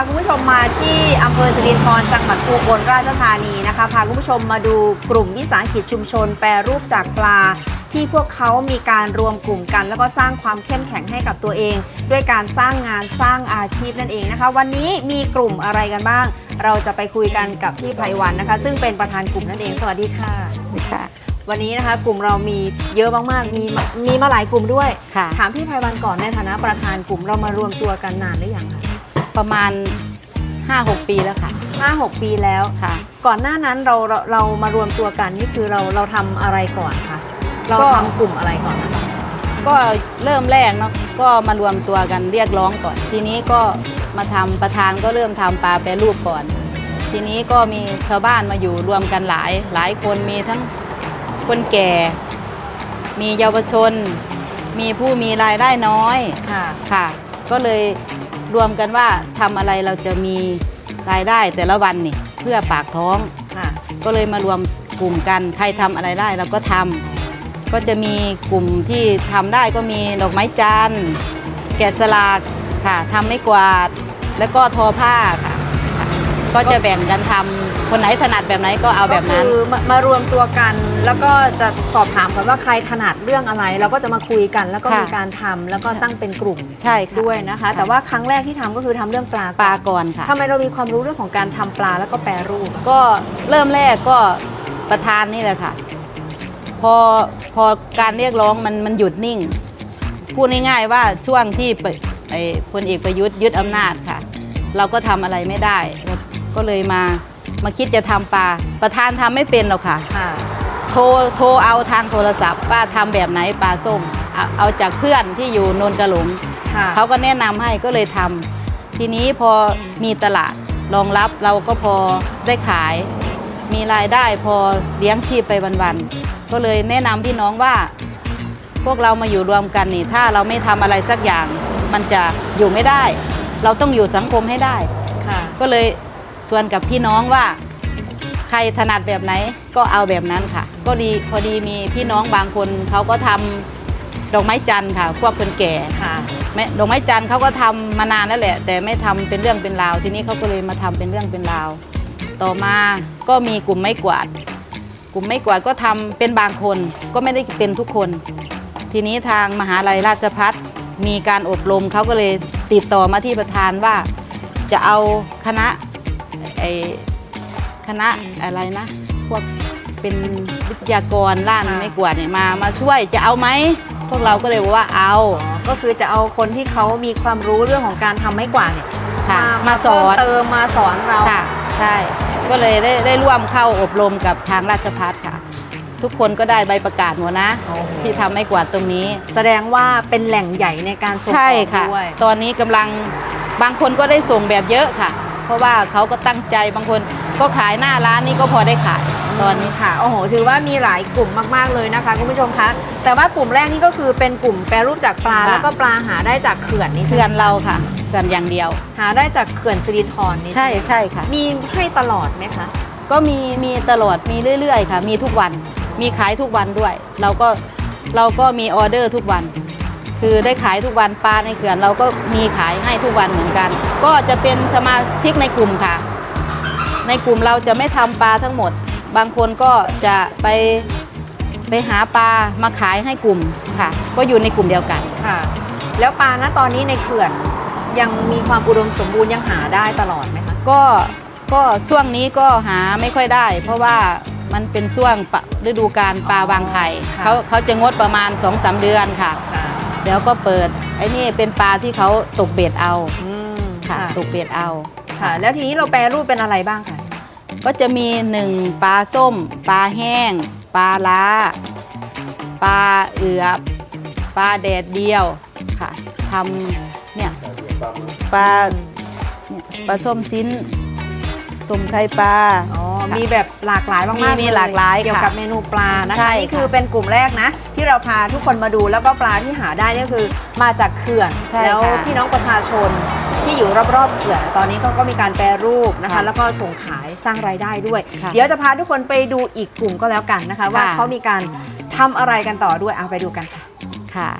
อำเภอสิรินธรจังหวัดอุบลราชธานีนะคะพาคุณผู้ชมมาดูกลุ่มวิสาหกิจชุมชน แปรรูปจากปลา ที่พวกเขามีการรวมกลุ่มกัน แล้วก็สร้างความเข้มแข็งให้กับตัวเอง ด้วยการสร้างงานสร้างอาชีพนั่นเองนะคะ วันนี้มีกลุ่มอะไรกันบ้าง เราจะไปคุยกันกับพี่ไพวันนะคะ ซึ่งเป็นประธานกลุ่มนั่นเองสวัสดีค่ะค่ะ วันนี้นะคะกลุ่มเรามีเยอะมากๆมีมามีมาหลายกลุ่มด้วยค่ะ ถามพี่ไพวันก่อนในฐานะประธานกลุ่มเรามารวมตัวกันนานหรือยังคะ ประมาณ 5-6 ปีแล้วค่ะห้าหกปีแล้ว ค่ะ ก่อนหน้านั้นเราเราเรามารวมตัวกันนี่คือเราเราทำอะไรก่อนคะเราก็ ทำกลุ่มอะไรก่อนนะคะ ก็เริ่มแรกเนาะก็มารวมตัวกันเรียกร้องก่อน ทีนี้ก็มาทำประธานก็เริ่มทำปลาแปรรูปก่อน ทีนี้ก็มีชาวบ้านมาอยู่รวมกันหลายหลายคนมีทั้งคนแก่ มีเยาวชน มีผู้มีรายได้น้อย ค่ะ ค่ะ ก็เลย รวมกันว่าทำอะไรเราจะมีรายได้แต่ละวันนี่เพื่อปากท้อง ค่ะ ก็เลยมารวมกลุ่มกันใครทำอะไรได้เราก็ทำก็จะมีกลุ่มที่ทำได้ก็มีดอกไม้จันทร์แกะสลักค่ะทำไม่กวาด แล้วก็ทอผ้าค่ะค่ะ ก็จะแบ่งกันทำคนไหนถนัดแบบไหนก็เอาแบบนั้น ก็คือมามารวมตัวกันแล้วก็จะสอบถามกันว่าใครถนัดเรื่องอะไร เราก็จะมาคุยกันแล้วก็ค่ะมีการทำแล้วก็ตั้งเป็นกลุ่มใช่ค่ะด้วยนะคะแต่ว่าครั้งแรกที่ทำก็คือทำเรื่องปลาปลาก่อนค่ะ ทำไมเรามีความรู้เรื่องของการทำปลาแล้วก็แปรรูป ก็เริ่มแรกก็ประธานนี่แหละค่ะ พอพอการเรียกร้องมันมันหยุดนิ่ง พูดง่ายๆว่าช่วงที่ปไอ้พลเอกประยุทธ์ยึดอำนาจค่ะ เราก็ทำอะไรไม่ได้ ก็เลยมามาคิดจะทำปลา ประธานทำไม่เป็นหรอกค่ะค่ะ โทรโทรเอาทางโทรศัพท์ว่าทำแบบไหนปลาส้มเอาเอาจากเพื่อนที่อยู่นนกระหลงค่ะเขาก็แนะนำให้ก็เลยทำทีนี้พอมีตลาดรองรับเราก็พอได้ขาย มีรายได้พอเลี้ยงชีพไปวันๆก็เลยแนะนำพี่น้องว่า พวกเรามาอยู่รวมกันนี่ ถ้าเราไม่ทำอะไรสักอย่าง มันจะอยู่ไม่ได้ เราต้องอยู่สังคมให้ได้ค่ะก็เลย ชวนกับพี่น้องว่าใครถนัดแบบไหนก็เอาแบบนั้นค่ะ ก็ดีพอดีมีพี่น้องบางคนเขาก็ทำดอกไม้จันทร์ค่ะพวกคนแก่ค่ะแม่ดอกไม้จันทร์เขาก็ทำมานานแล้วแหละ แต่ไม่ทำเป็นเรื่องเป็นราว ทีนี้เขาก็เลยมาทำเป็นเรื่องเป็นราว ต่อมาก็มีกลุ่มไม้กวาด กลุ่มไม้กวาดก็ทำเป็นบางคนก็ไม่ได้เป็นทุกคน ทีนี้ทางมหาลัยราชพัฒมีการอบรมเขาก็เลยติดต่อมาที่ประธานว่า จะเอาคณะ ไอคณะอะไรนะ พวกเป็นวิทยากรล้านค่ะไม้กวาดเนี่ยมามาช่วยจะเอาไหมพวกเราก็เลยบอกว่าเอา ก็คือจะเอาคนที่เขามีความรู้เรื่องของการทำไม้กวาดเนี่ยค่ะมาสอนเพิ่เติมมาสอนเราค่ะใช่ ก็เลยได้ได้ร่วมเข้าอบรมกับทางราชพัฒค่ะ ทุกคนก็ได้ใบประกาศหมดนะ ที่ทำให้กวาดตรงนี้ แสดงว่าเป็นแหล่งใหญ่ในการส่งอใช่อกค่ะด้วยตอนนี้กำลังบางคนก็ได้ส่งแบบเยอะค่ะเพ ราะว่าเขาก็ตั้งใจบางคนก็ขายหน้าร้านนี้ก็พอได้ขายตอนนี้ค่ะโอ้โหถือว่ามีหลายกลุ่มมากๆเลยนะคะคุณผู้ชมคะแต่ว่ากลุ่มแรกนี่ก็คือเป็นกลุ่มแปรรูปจากปลาค่ะ แล้วก็ปลาหาได้จากเขื่อนนี่ใช่เพื่ไหอมนเราค่ะเพื่อนอย่างเดียว หาได้จากเขื่อนสิรินธรนี่ใช่ไหมใช่ค่ะ มีให้ตลอดไหมคะ ก็มีมีตลอดมีเรื่อย ๆ ค่ะ มีทุกวันมีขายทุกวันด้วย เราก็เราก็มีออเดอร์ทุกวัน คือได้ขายทุกวันปลาในเขื่อนเราก็มีขายให้ทุกวันเหมือนกัน ก็จะเป็นสมาชิกในกลุ่มค่ะ ในกลุ่มเราจะไม่ทำปลาทั้งหมด บางคนก็จะไปไปหาปลามาขายให้กลุ่มค่ะ ก็อยู่ในกลุ่มเดียวกันค่ะ แล้วปลาณตอนนี้ในเขื่อนยังมีความอุดมสมบูรณ์ยังหาได้ตลอดไหมคะก็ก็ช่วงนี้ก็หาไม่ค่อยได้ เพราะว่ามันเป็นช่วงปะฤดูการปลาวางไข่เขาเขาจะงดประมาณ2อสเดือนค่ะ ค่ะเดี๋ยวก็เปิดไอ้นี่เป็นปลาที่เขาตกเบ็ดเอาอืมค่ะ ตกเบ็ดเอา ค่ะ แล้วทีนี้เราแปรรูปเป็นอะไรบ้างคะก็จะมีหนึ่งปลาส้ม ปลาแห้ง ปลาล้า ปลาเอือบปลาแดดเดียวค่ะทำเนี่ยปลาเนี่ยปลาส้มชิ้นสมไข่ปลา อ๋อ มีแบบหลากหลายมากๆมีมีเหลากหลายเกี่ยวค่ะกับเมนูปลานะใช่คะนี่ค่ะคือเป็นกลุ่มแรกนะ ที่เราพาทุกคนมาดูแล้วก็ปลาที่หาได้เนี่ยคือมาจากเขื่อนใช่แล้วค่ะ พี่น้องประชาชนที่อยู่รอบๆเขื่อนตอนนี้เขาก็มีการแปรรูปนะคะค่ะแล้วก็ส่งขายสร้างรายได้ด้วย ค่ะ เดี๋ยวจะพาทุกคนไปดูอีกกลุ่มก็แล้วกันนะคะ ว่าค่ะ เขามีการทำอะไรกันต่อด้วยเอาไปดูกันค่ะ ค่ะ